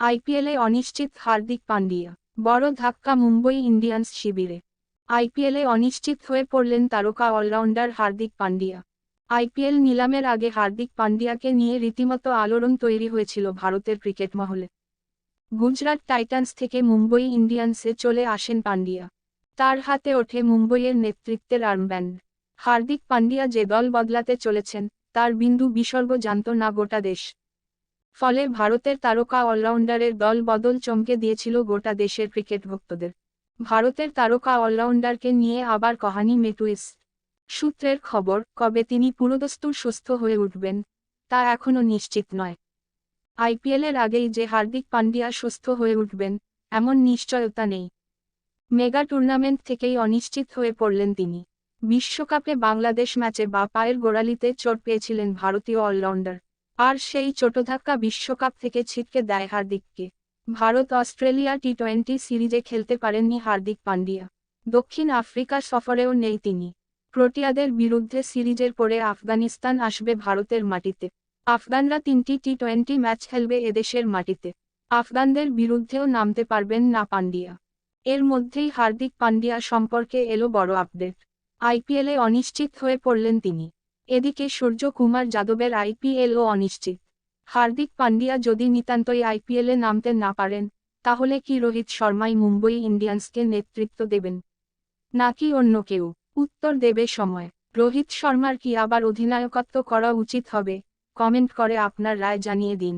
আইপিএলে অনিশ্চিত হার্দিক পান্ডিয়া, বড় ধাক্কা মুম্বই ইন্ডিয়ান্স শিবিরে। আইপিএলে অনিশ্চিত হয়ে পড়লেন তারকা অলরাউন্ডার হার্দিক পান্ডিয়া। আইপিএল নিলামের আগে হার্দিক পান্ডিয়াকে নিয়ে রীতিমতো আলোড়ন তৈরি হয়েছিল ভারতের ক্রিকেট মহলে। গুজরাট টাইটান্স থেকে মুম্বই ইন্ডিয়ান্সে চলে আসেন পান্ডিয়া। তার হাতে ওঠে মুম্বইয়ের নেতৃত্বের আর্মব্যান্ড। হার্দিক পান্ডিয়া যে দল বদলাতে চলেছেন, তার বিন্দু বিসর্গ জানত না গোটা দেশ। ফলে ভারতের তারকা অলরাউন্ডারের দল বদল চমকে দিয়েছিল গোটা দেশের ক্রিকেট ভক্তদের। ভারতের তারকা অলরাউন্ডারকে নিয়ে আবার কহানি মেটুইস। সূত্রের খবর, কবে তিনি পুরোদস্তুর সুস্থ হয়ে উঠবেন, তা এখনও নিশ্চিত নয়। আইপিএলের আগেই যে হার্দিক পান্ডিয়া সুস্থ হয়ে উঠবেন, এমন নিশ্চয়তা নেই। মেগা টুর্নামেন্ট থেকেই অনিশ্চিত হয়ে পড়লেন তিনি। বিশ্বকাপে বাংলাদেশ ম্যাচে বা পায়ের গোড়ালিতে চোট পেয়েছিলেন ভারতীয় অলরাউন্ডার। আর সেই চোটধাক্কা বিশ্বকাপ থেকে ছিটকে দেয় হার্দিককে। ভারত অস্ট্রেলিয়া টি টোয়েন্টি সিরিজে খেলতে পারেননি হার্দিক পান্ডিয়া। দক্ষিণ আফ্রিকা সফরেও নেই তিনি। প্রোটিয়াদের বিরুদ্ধে সিরিজের পরে আফগানিস্তান আসবে ভারতের মাটিতে। আফগানরা তিনটি টি টোয়েন্টি ম্যাচ খেলবে এদেশের মাটিতে। আফগানদের বিরুদ্ধেও নামতে পারবেন না পান্ডিয়া। এর মধ্যেই হার্দিক পান্ডিয়া সম্পর্কে এলো বড় আপডেট। আইপিএলে অনিশ্চিত হয়ে পড়লেন তিনি। এদিকে সূর্য কুমার যাদবের আইপিএলও অনিশ্চিত। হার্দিক পান্ডিয়া যদি নিতান্তই আইপিএলে নামতে না পারেন, তাহলে কি রোহিত শর্মাই মুম্বই ইন্ডিয়ান্সকে নেতৃত্ব দেবেন? নাকি অন্য কেউ? উত্তর দেবে সময়। রোহিত শর্মার কি আবার অধিনায়কত্ব করা উচিত হবে? কমেন্ট করে আপনার রায় জানিয়ে দিন।